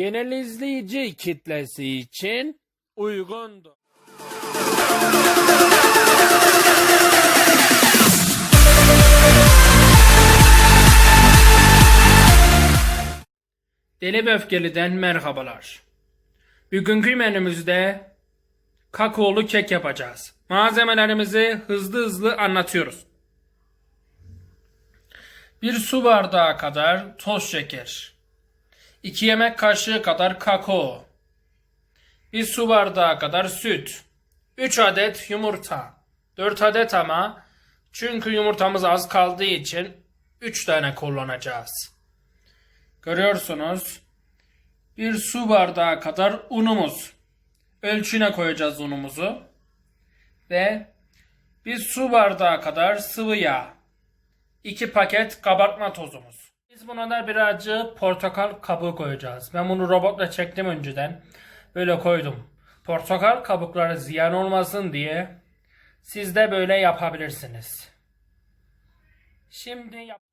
genel izleyici kitlesi için uygundur. Deli ve Öfkeli'den merhabalar. Bugünkü menümüzde kakaolu kek yapacağız. Malzemelerimizi hızlı hızlı anlatıyoruz. Bir su bardağı kadar toz şeker. 2 yemek kaşığı kadar kakao. Bir su bardağı kadar süt. 3 adet yumurta. 4 adet ama çünkü yumurtamız az kaldığı için 3 tane kullanacağız. Görüyorsunuz. Bir su bardağı kadar unumuz. Ölçüne koyacağız unumuzu. Ve bir su bardağı kadar sıvı yağ. 2 paket kabartma tozumuz. Biz buna da birazcık portakal kabuğu koyacağız. Ben bunu robotla çektim önceden. Böyle koydum. Portakal kabukları ziyan olmasın diye siz de böyle yapabilirsiniz. Şimdi yap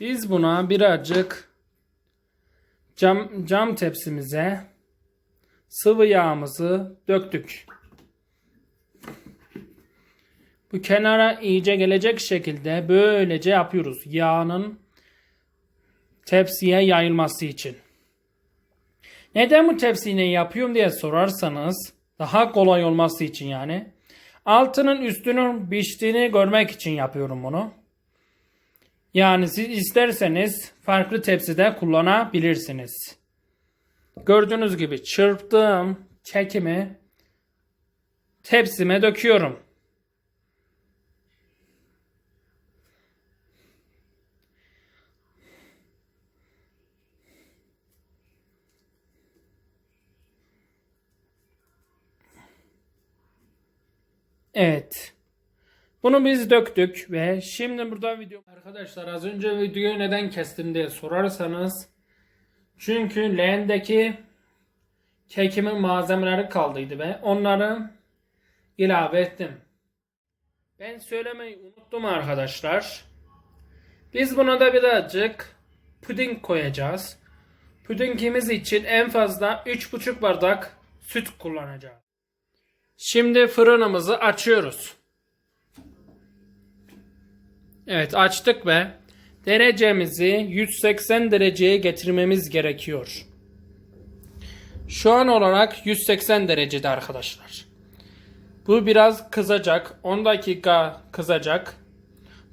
Biz buna birazcık cam, cam tepsimize sıvı yağımızı döktük. Bu kenara iyice gelecek şekilde böylece yapıyoruz. Yağının tepsiye yayılması için. Neden bu tepsiyi yapıyorum diye sorarsanız daha kolay olması için yani. Altının üstünün piştiğini görmek için yapıyorum bunu. Yani siz isterseniz farklı tepside kullanabilirsiniz. Gördüğünüz gibi çırptığım kekimi tepsime döküyorum. Evet. Bunu biz döktük ve şimdi burada video... Arkadaşlar az önce videoyu neden kestim diye sorarsanız çünkü leğendeki kekimin malzemeleri kaldıydı ve onları ilave ettim. Ben söylemeyi unuttum arkadaşlar. Biz buna da birazcık puding koyacağız. Pudingimiz için en fazla 3,5 bardak süt kullanacağız. Şimdi fırınımızı açıyoruz. Evet açtık ve derecemizi 180 dereceye getirmemiz gerekiyor. Şu an olarak 180 derecede arkadaşlar. Bu biraz kızacak. 10 dakika kızacak.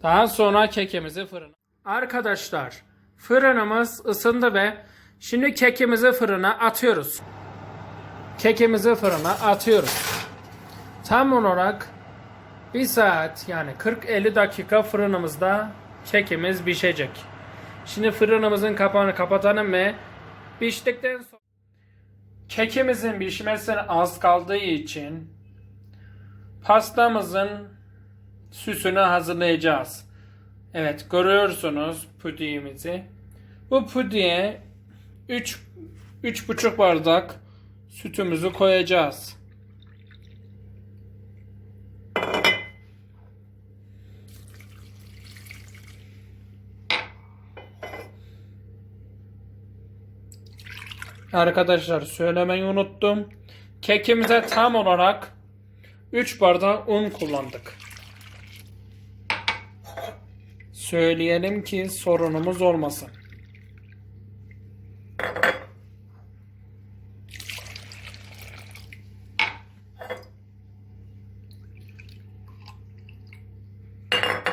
Daha sonra kekimizi fırına. Arkadaşlar fırınımız ısındı ve şimdi kekimizi fırına atıyoruz. Kekimizi fırına atıyoruz. Tam olarak 1 saat yani 40-50 dakika fırınımızda kekimiz pişecek. Şimdi fırınımızın kapağını kapatalım ve piştikten sonra kekimizin pişmesine az kaldığı için pastamızın süsünü hazırlayacağız. Evet görüyorsunuz pudiğimizi. Bu pudiğe 3 3,5 bardak sütümüzü koyacağız. Arkadaşlar söylemeyi unuttum. Kekimize tam olarak 3 bardak un kullandık. Söyleyelim ki sorunumuz olmasın.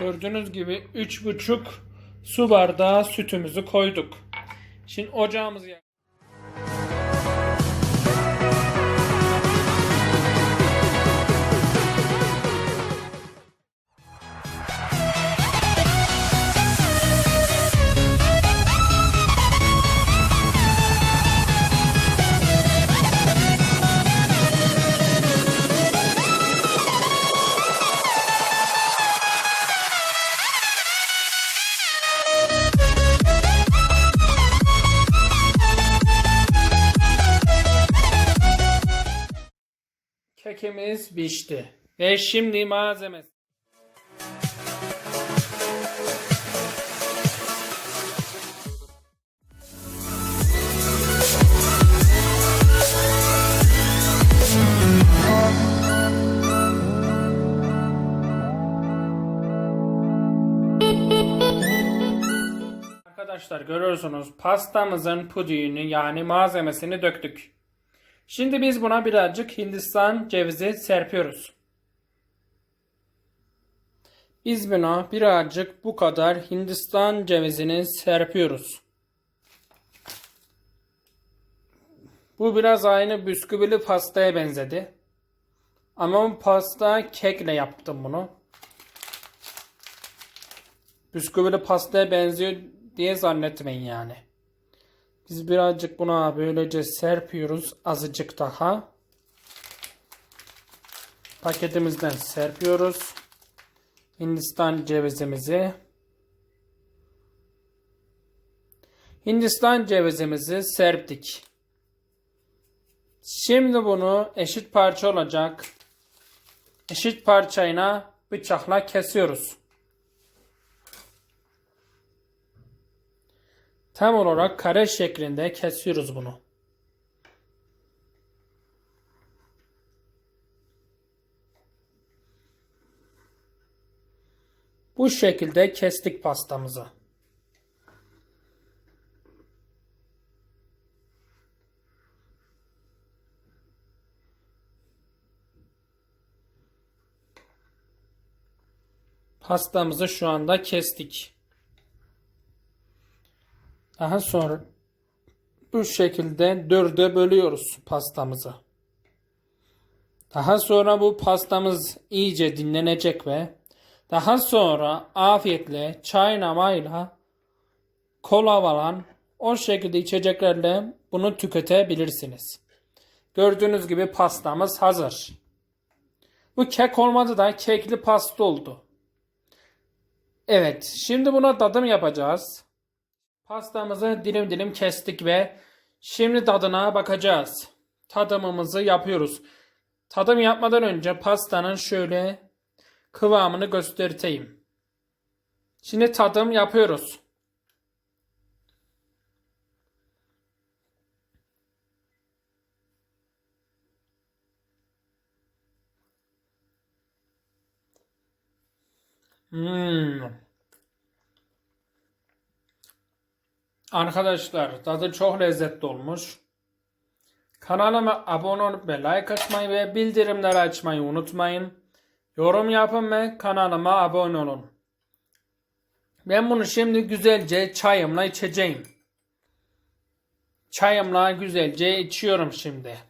Gördüğünüz gibi 3,5 su bardağı sütümüzü koyduk. Şimdi ocağımızı Kekimiz pişti. Ve şimdi malzemesi. Arkadaşlar görüyorsunuz pastamızın pudingini yani malzemesini döktük. Şimdi biz buna birazcık Hindistan cevizi serpiyoruz. Biz buna birazcık bu kadar Hindistan cevizini serpiyoruz. Bu biraz aynı bisküvili pastaya benzedi. Ama bu pasta kekle yaptım bunu. Bisküvili pastaya benziyor diye zannetmeyin yani. Biz birazcık buna böylece serpiyoruz. Azıcık daha. Paketimizden serpiyoruz. Hindistan cevizimizi. Hindistan cevizimizi serptik. Şimdi bunu eşit parça olacak. Eşit parçayla bıçakla kesiyoruz. Tam olarak kare şeklinde kesiyoruz bunu. Bu şekilde kestik pastamızı. Pastamızı şu anda kestik. Daha sonra bu şekilde dörde bölüyoruz pastamızı. Daha sonra bu pastamız iyice dinlenecek ve daha sonra afiyetle çaynamayla kola falan o şekilde içeceklerle bunu tüketebilirsiniz. Gördüğünüz gibi pastamız hazır. Bu kek olmadı da kekli pasta oldu. Evet, şimdi buna tadım yapacağız. Pastamızı dilim dilim kestik ve şimdi tadına bakacağız. Tadımımızı yapıyoruz. Tadım yapmadan önce pastanın şöyle kıvamını göstereyim. Şimdi tadım yapıyoruz. Hmm. Arkadaşlar tadı çok lezzetli olmuş. Kanalıma abone olup ve like açmayı ve bildirimleri açmayı unutmayın. Yorum yapın ve kanalıma abone olun. Ben bunu şimdi güzelce çayımla içeceğim. Çayımla güzelce içiyorum şimdi.